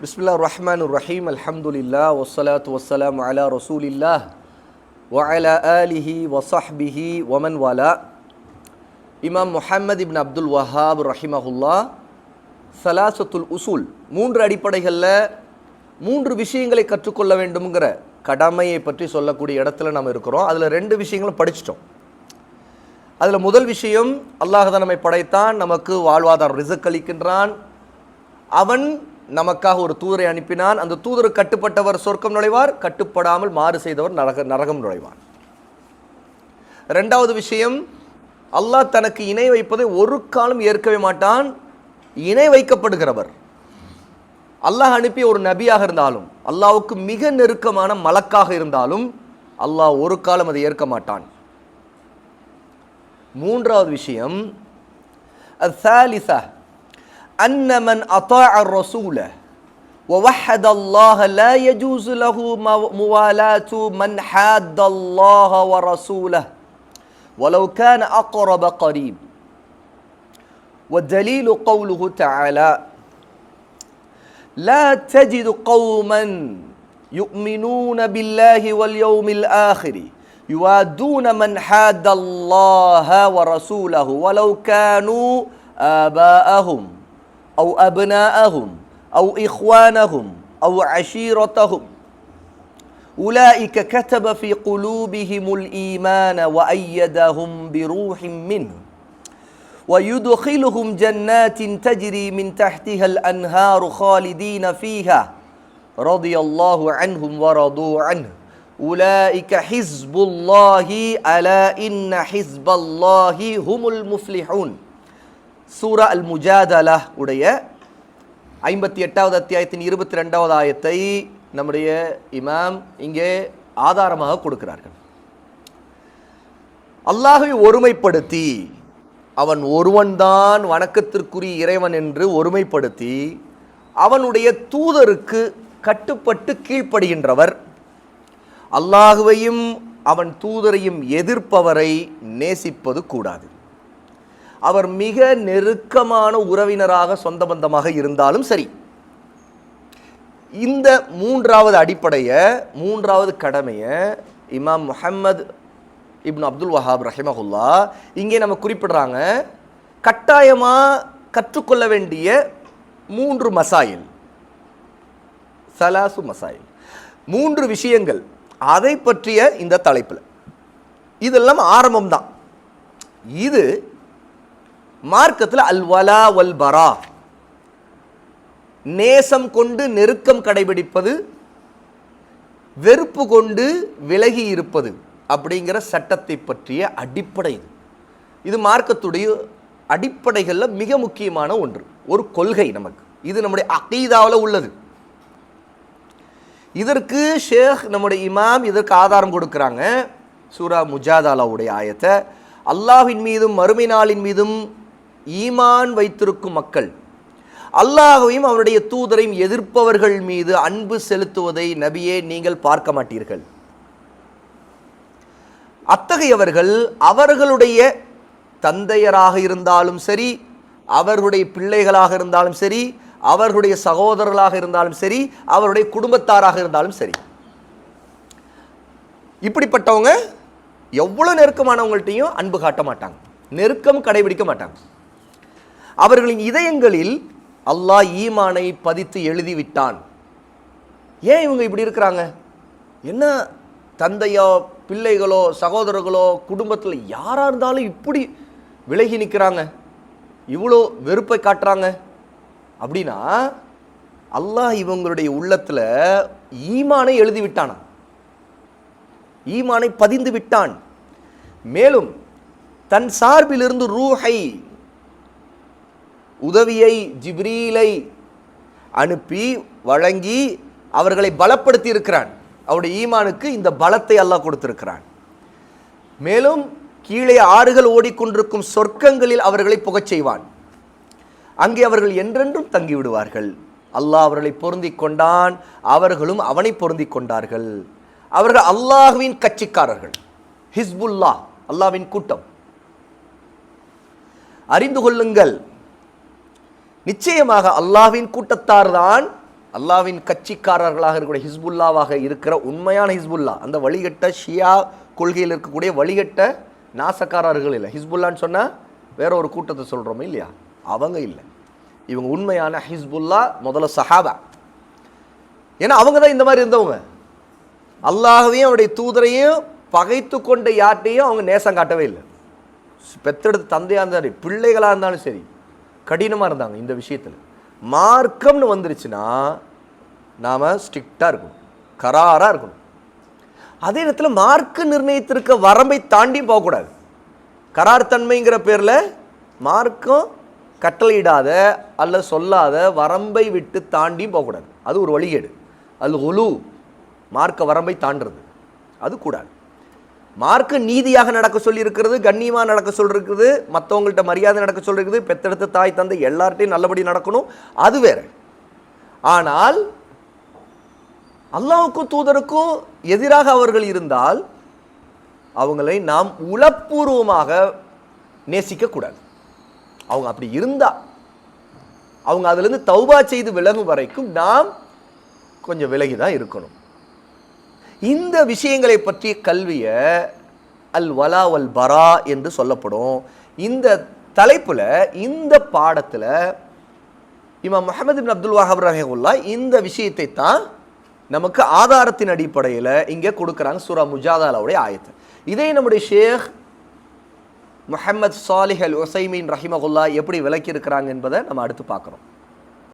பிஸ்மில்லா ரஹ்மான் ரஹீம் அல்ஹம்துலில்லா வஸ்ஸலாத்து வசலாம் அலா ரசூலில்லா வஅலா அலிஹி வசஹ்பிஹி ஒமன் வாலா இமாம் முஹம்மது இப்ன் அப்துல் வஹாப் ரஹிமஹுல்லா சலாசத்துல் உசூல் மூன்று அடிப்படைகளில் மூன்று விஷயங்களை கற்றுக்கொள்ள வேண்டும்ங்கிற கடமையை பற்றி சொல்லக்கூடிய இடத்துல நம்ம இருக்கிறோம். அதில் ரெண்டு விஷயங்களும் படிச்சிட்டோம். அதில் முதல் விஷயம் அல்லாஹ் தான் நம்மை படைத்தான். நமக்கு வாழ்வாதாரம் ரிசக் அளிக்கின்றான். அவன் நமக்காக ஒரு தூதரை அனுப்பினான். அந்த தூதர் கட்டுப்பட்டவர் சொர்க்கம் நுழைவார் கட்டுப்படாமல் மாறு செய்தவர் நரக நரகம் நுழைவார். ரெண்டாவது விஷயம் அல்லாஹ் தனக்கு இணை வைப்பதை ஒரு காலம் ஏற்கவே மாட்டான் இணை வைக்கப்படுகிறவர். அல்லாஹ் அனுப்பிய ஒரு நபியாக இருந்தாலும் அல்லாவுக்கு மிக நெருக்கமான மலக்காக இருந்தாலும் அல்லாஹ் ஒரு காலம் அதை ஏற்க மாட்டான். மூன்றாவது விஷயம் அது சாலிசா أن من أطاع الرسول ووحد الله لا يجوز له مو- موالاة من حاد الله ورسوله. ولو كان أقرب قريب. والدليل قوله تعالى لا تجد قوما يؤمنون بالله واليوم الآخر يوادون من حاد الله ورسوله ولو كانوا آباءهم. أو أبناءهم أو إخوانهم أو عشيرتهم. أولئك كتب في قلوبهم الإيمان وأيدهم بروح منه. ويدخلهم جنات تجري من تحتها الأنهار خالدين فيها. رضي الله عنهم ورضوا عنه. أولئك حزب الله ألا إن حزب الله هم المفلحون. சூரா அல் முஜாதலா உடைய ஐம்பத்தி எட்டாவது அத்தியாயத்தின் இருபத்தி ரெண்டாவது ஆயத்தை நம்முடைய இமாம் இங்கே ஆதாரமாக கொடுக்கிறார்கள். அல்லாஹை ஒருமைப்படுத்தி அவன் ஒருவன்தான் வணக்கத்திற்குரிய இறைவன் என்று ஒருமைப்படுத்தி அவனுடைய தூதருக்கு கட்டுப்பட்டு கீழ்ப்படுகின்றவர். அல்லாஹுவையும் அவன் தூதரையும் எதிர்ப்பவரை நேசிப்பது கூடாது. அவர் மிக நெருக்கமான உறவினராக சொந்த பந்தமாக இருந்தாலும் சரி. இந்த மூன்றாவது அடிப்படையை மூன்றாவது கடமையை இமாம் முஹம்மது இப்னு அப்துல் வஹாப் ரஹிமஹுல்லா இங்கே நம்ம குறிப்பிடுறாங்க. கட்டாயமாக கற்றுக்கொள்ள வேண்டிய மூன்று மசாயில். சலாசு மசாயில். மூன்று விஷயங்கள். அதை பற்றிய இந்த தலைப்பில். இதெல்லாம் ஆரம்பம் தான் இது மார்க்கத்தில் அல்வலா வல் பரா. நேசம் கொண்டு நெருக்கம் கடைபிடிப்பது வெறுப்பு கொண்டு விலகி இருப்பது அப்படிங்கிற சட்டத்தை பற்றிய அடிப்படை இது. இது மார்க்கத்துடைய அடிப்படைகளில் மிக முக்கியமான ஒன்று. ஒரு கொள்கை நமக்கு. இது நம்முடைய அகீதாவில் உள்ளது. இதற்கு ஷேக் நம்முடைய இமாம் இதற்கு ஆதாரம் கொடுக்குறாங்க. சூரா முஜாதாலாவுடைய ஆயத்தை. அல்லாஹின் மீதும் மறுமை நாளின் மீதும் ஈமான் வைத்திருக்கும் மக்கள் அல்லாஹையும் அவருடைய தூதரையும் எதிர்ப்பவர்கள் மீது அன்பு செலுத்துவதை நபியே நீங்கள் பார்க்க மாட்டீர்கள். அத்தகையவர்கள் அவர்களுடைய தந்தையராக இருந்தாலும் சரி அவர்களுடைய பிள்ளைகளாக இருந்தாலும் சரி அவர்களுடைய சகோதரர்களாக இருந்தாலும் சரி அவருடைய குடும்பத்தாராக இருந்தாலும் சரி. இப்படிப்பட்டவங்க எவ்வளோ நெருக்கமானவங்கள்ட்டையும் அன்பு காட்ட மாட்டாங்க நெருக்கம் கடைபிடிக்க மாட்டாங்க. அவர்களின் இதயங்களில் அல்லாஹ் ஈமானை பதித்து எழுதி விட்டான் ஏன் இவங்க இப்படி இருக்கிறாங்க? என்ன தந்தையோ பிள்ளைகளோ சகோதரர்களோ குடும்பத்தில் யாராக இருந்தாலும் இப்படி விலகி நிற்கிறாங்க இவ்வளோ வெறுப்பை காட்டுறாங்க. அப்படின்னா அல்லாஹ் இவங்களுடைய உள்ளத்தில் ஈமானை எழுதி விட்டானா ஈமானை பதிந்து விட்டான். மேலும் தன் சார்பிலிருந்து ரூஹை உதவியை ஜிப்ரீலை அனுப்பி வழங்கி அவர்களை பலப்படுத்தி இருக்கிறான் அவருடைய ஈமானுக்கு இந்த பலத்தை அல்லாஹ் கொடுத்திருக்கிறான். மேலும் கீழே ஆறுகள் ஓடிக்கொண்டிருக்கும் சொர்க்கங்களில் அவர்களை புகச் செய்வான். அங்கே அவர்கள் என்றென்றும் தங்கி விடுவார்கள். அல்லாஹ் அவர்களை பொருந்தி கொண்டான். அவர்களும் அவனை பொருந்தி கொண்டார்கள். அவர்கள் அல்லாஹுவின் கட்சிக்காரர்கள். ஹிஸ்புல்லா அல்லாஹ்வின் கூட்டம். அறிந்து கொள்ளுங்கள் நிச்சயமாக அல்லாஹ்வின் கூட்டத்தார் தான் அல்லாவின் கட்சிக்காரர்களாக இருக்கக்கூடிய ஹிஸ்புல்லாவாக இருக்கிற உண்மையான ஹிஸ்புல்லா. அந்த வழிகட்ட ஷியா கொள்கையில் இருக்கக்கூடிய வழிகட்ட நாசக்காரர்கள் இல்லை. ஹிஸ்புல்லான்னு சொன்னால் வேற ஒரு கூட்டத்தை சொல்கிறோமே இல்லையா? அவங்க இல்லை. இவங்க உண்மையான ஹிஸ்புல்லா முதல்ல சஹாபா. ஏன்னா அவங்க தான் இந்த மாதிரி இருந்தவங்க. அல்லாஹையும் அவருடைய தூதரையும் பகைத்து கொண்ட யார்ட்டையும் அவங்க நேசம் காட்டவே இல்லை. பெத்தெடுத்து தந்தையாக இருந்தாலும் பிள்ளைகளாக இருந்தாலும் சரி கடினமாக இருந்தாங்க இந்த விஷயத்தில். மார்க்கம்னு வந்துருச்சுன்னா நாம் ஸ்ட்ரிக்டாக இருக்கணும். கராராக இருக்கணும். அதே நேரத்தில் மார்க்கு நிர்ணயித்திருக்க வரம்பை தாண்டியும் போகக்கூடாது. கரார் தன்மைங்கிற பேரில் மார்க்கம் கட்டளையிடாத அல்ல சொல்லாத வரம்பை விட்டு தாண்டியும் போகக்கூடாது. அது ஒரு வழிகேடு. அது ஒலு மார்க்க வரம்பை தாண்டுறது. அது கூடாது. மார்க்கு நீதியாக நடக்க சொல்லியிருக்கிறது கண்ணியமாக நடக்க சொல்லிருக்குது மற்றவங்கள்ட்ட மரியாதை நடக்க சொல்லிருக்குது பெத்தெடுத்த தாய் தந்தை எல்லார்ட்டையும் நல்லபடி நடக்கணும் அது வேற. ஆனால் அல்லாவுக்கும் தூதருக்கும் எதிராக அவர்கள் இருந்தால் அவங்களை நாம் உளப்பூர்வமாக நேசிக்கக்கூடாது. அவங்க அப்படி இருந்தா அவங்க அதுலேருந்து தௌபா செய்து விலகும் வரைக்கும் நாம் கொஞ்சம் விலகி தான் இருக்கணும். இந்த விஷயங்களை பற்றிய கல்வியை அல் வலா வல் பரா என்று சொல்லப்படும். இந்த தலைப்பில் இந்த பாடத்தில் இமாம் முகமது பின் அப்துல் வஹாப் ரஹிமுல்லா இந்த விஷயத்தை தான் நமக்கு ஆதாரத்தின் அடிப்படையில் இங்கே கொடுக்குறாங்க சூரா முஜாதாலாவுடைய ஆயத்தை. இதை நம்முடைய ஷேக் முஹம்மது சாலிஹ் அல் உசைமீன் ரஹிமகுல்லா எப்படி விளக்கியிருக்கிறாங்க என்பதை நம்ம அடுத்து பார்க்குறோம்.